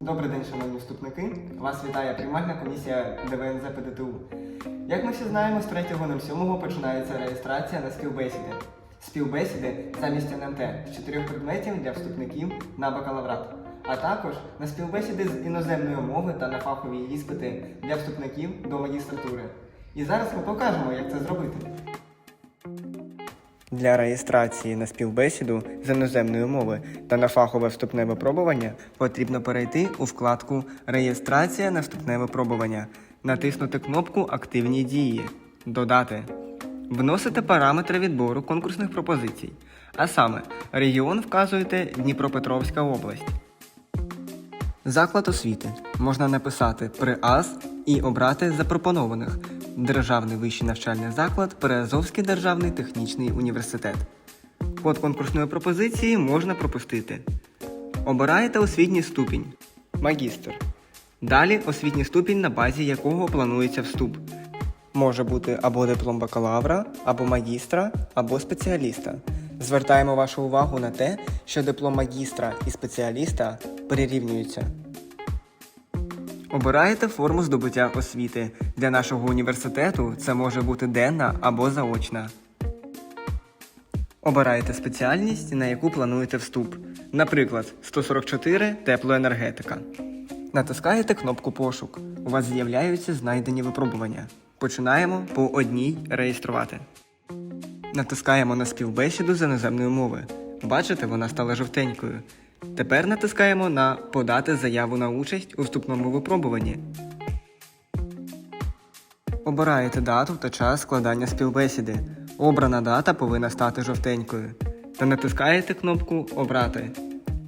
Добрий день, шановні вступники. Вас вітає приймальна комісія ДВНЗ ПДТУ. Як ми всі знаємо, з 3.07 починається реєстрація на співбесіди. Співбесіди замість НМТ з чотирьох предметів для вступників на бакалаврат, а також на співбесіди з іноземної мови та на фахові іспити для вступників до магістратури. І зараз ми покажемо, як це зробити. Для реєстрації на співбесіду з іноземної мови та на фахове вступне випробування потрібно перейти у вкладку Реєстрація на вступне випробування, натиснути кнопку Активні дії, додати. Вносите параметри відбору конкурсних пропозицій, а саме регіон вказуєте Дніпропетровська область. Заклад освіти можна написати ПриАЗ і обрати запропонованих Державний вищий навчальний заклад Приазовський державний технічний університет. Код конкурсної пропозиції можна пропустити. Обираєте освітній ступінь Магістр. Далі освітній ступінь, на базі якого планується вступ. Може бути або диплом бакалавра, або магістра, або спеціаліста. Звертаємо вашу увагу на те, що диплом магістра і спеціаліста прирівнюються. Обираєте форму здобуття освіти. Для нашого університету це може бути денна або заочна. Обираєте спеціальність, на яку плануєте вступ. Наприклад, 144 теплоенергетика. Натискаєте кнопку Пошук. У вас з'являються знайдені випробування. Починаємо по одній реєструвати. Натискаємо на співбесіду з іноземної мови. Бачите, вона стала жовтенькою. Тепер натискаємо на Подати заяву на участь у вступному випробуванні. Обираєте дату та час складання співбесіди. Обрана дата повинна стати жовтенькою. Та натискаєте кнопку Обрати.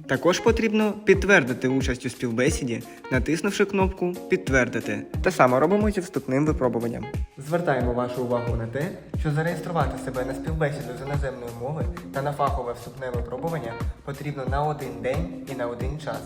Також потрібно підтвердити участь у співбесіді, натиснувши кнопку Підтвердити. Те саме робимо зі вступним випробуванням. Звертаємо вашу увагу на те, що зареєструвати себе на співбесіду з іноземної мови та на фахове вступне випробування потрібно на один день і на один час.